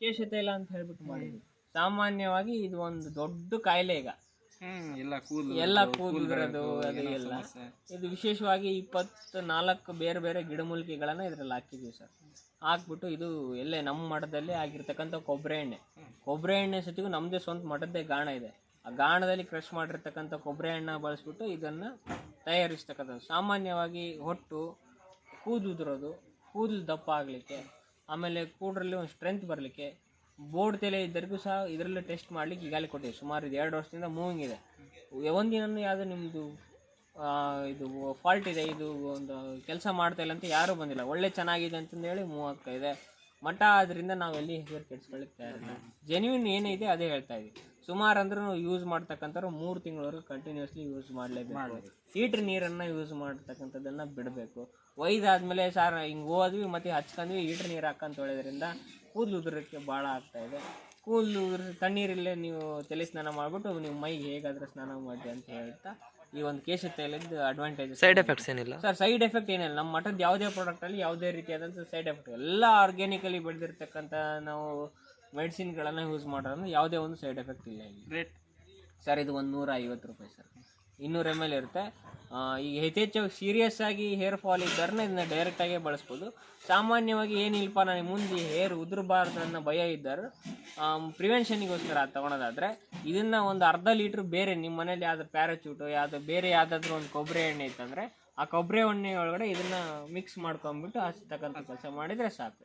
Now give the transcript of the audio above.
ಕೇಶ ಇಲ್ಲ ಅಂತ ಹೇಳ್ಬಿಟ್ಟು ಮಾಡಿದ್ವಿ. ಸಾಮಾನ್ಯವಾಗಿ ಇದು ಒಂದು ದೊಡ್ಡ ಕಾಯಿಲೆ ಈಗ. ಎಲ್ಲ ಕೂದಲು ಎಲ್ಲ ಕೂದಲಿರೋದು ಅದು ಎಲ್ಲ ಇದು ವಿಶೇಷವಾಗಿ ಇಪ್ಪತ್ತು ನಾಲ್ಕು ಬೇರೆ ಬೇರೆ ಗಿಡಮೂಲಿಕೆಗಳನ್ನ ಇದ್ರಲ್ಲಿ ಹಾಕಿದ್ವಿ ಸರ್. ಹಾಕ್ಬಿಟ್ಟು ಇದು ಎಲ್ಲೇ ನಮ್ಮ ಮಠದಲ್ಲಿ ಆಗಿರ್ತಕ್ಕಂಥ ಕೊಬ್ಬರಿ ಎಣ್ಣೆ. ಕೊಬ್ಬರಿ ಎಣ್ಣೆ ಸತಿಗೂ ನಮ್ಮದೇ ಸ್ವಂತ ಮಠದ್ದೇ ಗಾಣ ಇದೆ. ಆ ಗಾಣದಲ್ಲಿ ಕ್ರಷ್ ಮಾಡಿರ್ತಕ್ಕಂಥ ಕೊಬ್ಬರಿ ಎಣ್ಣೆ ಬಳಸ್ಬಿಟ್ಟು ಇದನ್ನು ತಯಾರಿಸ್ತಕ್ಕಂಥದ್ದು. ಸಾಮಾನ್ಯವಾಗಿ ಹೊಟ್ಟು ಕೂದಲು ಉದುರೋದು ಕೂದಲು ದಪ್ಪ ಆಗಲಿಕ್ಕೆ ಆಮೇಲೆ ಕೂಡ್ರಲ್ಲಿ ಒಂದು ಸ್ಟ್ರೆಂತ್ ಬರಲಿಕ್ಕೆ ಬೋರ್ಡ್ ತಲೆ ಇದ್ದರಿಗೂ ಸಹ ಇದರಲ್ಲೇ ಟೆಸ್ಟ್ ಮಾಡ್ಲಿಕ್ಕೆ ಈಗಾಗಲೇ ಕೊಟ್ಟಿದೆ ಸುಮಾರು ಇದು ಎರಡು ವರ್ಷದಿಂದ ಮೂವಿಂಗ್ ಇದೆ. ಒಂದಿನೂ ಯಾವುದು ನಿಮ್ಮದು ಇದು ಫಾಲ್ಟ್ ಇದೆ, ಇದು ಒಂದು ಕೆಲಸ ಮಾಡ್ತಾ ಇಲ್ಲ ಅಂತ ಯಾರೂ ಬಂದಿಲ್ಲ. ಒಳ್ಳೆ ಚೆನ್ನಾಗಿದೆ ಅಂತಂದು ಹೇಳಿ ಮೂವ್ ಆಗ್ತಾ ಇದೆ. ಮಠ ಆದ್ರಿಂದ ನಾವು ಎಲ್ಲಿ ಹೆಸರು ಕೆಡಿಸ್ಕೊಳ್ಳಿಕ್ಕೆ ಜೆನ್ಯೂನ್ ಏನಿದೆ ಅದೇ ಹೇಳ್ತಾ ಇದ್ವಿ. ಸುಮಾರು ಅಂದ್ರೂ ಯೂಸ್ ಮಾಡ್ತಕ್ಕಂಥವ್ರು ಮೂರು ತಿಂಗಳವರೆಗೂ ಕಂಟಿನ್ಯೂಸ್ಲಿ ಯೂಸ್ ಮಾಡಲೇಬೇಕು. ಹೀಟ್ರ್ ನೀರನ್ನು ಯೂಸ್ ಮಾಡ್ತಕ್ಕಂಥದ್ದನ್ನು ಬಿಡಬೇಕು. ಒಯ್ದಾದ್ಮೇಲೆ ಸಾರ್ ಹಿಂಗೆ ಹೋದ್ವಿ ಮತ್ತೆ ಹಚ್ಕೊಂಡ್ವಿ ಹೀಟ್ರ್ ನೀರು ಹಾಕಂತ ತೊಳೆದ್ರಿಂದ ಕೂದಲು ಉದುರೋಕ್ಕೆ ಭಾಳ ಆಗ್ತಾಯಿದೆ ಕೂದಲು ಉದುರ್ ತಣ್ಣೀರಿಲ್ಲೇ ನೀವು ತಲೆ ಸ್ನಾನ ಮಾಡಿಬಿಟ್ಟು ನೀವು ಮೈಗೆ ಹೇಗಾದರೂ ಸ್ನಾನ ಮಾಡಿ ಅಂತ ಹೇಳ್ತಾ ಈ ಒಂದು ಕೇಶ ತೈಲದ ಅಡ್ವಾಂಟೇಜ್ ಸೈಡ್ ಎಫೆಕ್ಟ್ಸ್ ಏನಿಲ್ಲ? ಸರ್ ಸೈಡ್ ಎಫೆಕ್ಟ್ ಏನಿಲ್ಲ. ನಮ್ಮ ಮಠದ ಯಾವುದೇ ಪ್ರಾಡಕ್ಟಲ್ಲಿ ಯಾವುದೇ ರೀತಿಯಾದಂಥ ಸೈಡ್ ಎಫೆಕ್ಟ್ ಎಲ್ಲ ಆರ್ಗ್ಯಾನಿಕಲಿ ಬೆಳೆದಿರ್ತಕ್ಕಂಥ ನಾವು ಮೆಡಿಸಿನ್ಗಳನ್ನು ಯೂಸ್ ಮಾಡೋದ್ರಿಂದ ಯಾವುದೇ ಒಂದು ಸೈಡ್ ಎಫೆಕ್ಟ್ ಇಲ್ಲ ಇಲ್ಲಿ. ರೇಟ್ ಸರ್ ಇದು ಒಂದು ನೂರ ಐವತ್ತು ರೂಪಾಯಿ ಸರ್ ಇನ್ನೂರು ಎಂ ಎಲ್ ಇರುತ್ತೆ. ಈಗ ಯಥೇಚ್ಛವಾಗಿ ಸೀರಿಯಸ್ ಆಗಿ ಹೇರ್ ಫಾಲ್ ಇದ್ದಾರನ್ನ ಇದನ್ನ ಡೈರೆಕ್ಟಾಗೇ ಬಳಸ್ಬೋದು. ಸಾಮಾನ್ಯವಾಗಿ ಏನಿಲ್ಲಪ್ಪ ನನಗೆ ಮುಂದೆ ಹೇರ್ ಉದುರಬಾರ್ದು ಅನ್ನೋ ಭಯ ಇದ್ದಾರೆ ಪ್ರಿವೆನ್ಷನ್ಗೋಸ್ಕರ ತೊಗೊಳೋದಾದರೆ ಇದನ್ನ ಒಂದು ಅರ್ಧ ಲೀಟ್ರ್ ಬೇರೆ ನಿಮ್ಮ ಮನೇಲಿ ಯಾವ್ದು ಪ್ಯಾರಾಚೂಟು ಯಾವ್ದು ಬೇರೆ ಯಾವುದಾದ್ರೂ ಒಂದು ಕೊಬ್ಬರಿ ಎಣ್ಣೆ ಇತ್ತಂದರೆ ಆ ಕೊಬ್ಬರಿ ಎಣ್ಣೆ ಒಳಗಡೆ ಇದನ್ನ ಮಿಕ್ಸ್ ಮಾಡ್ಕೊಂಡ್ಬಿಟ್ಟು ಹಚ್ತಕ್ಕಂಥ ಕೆಲಸ ಮಾಡಿದರೆ ಸಾಕು.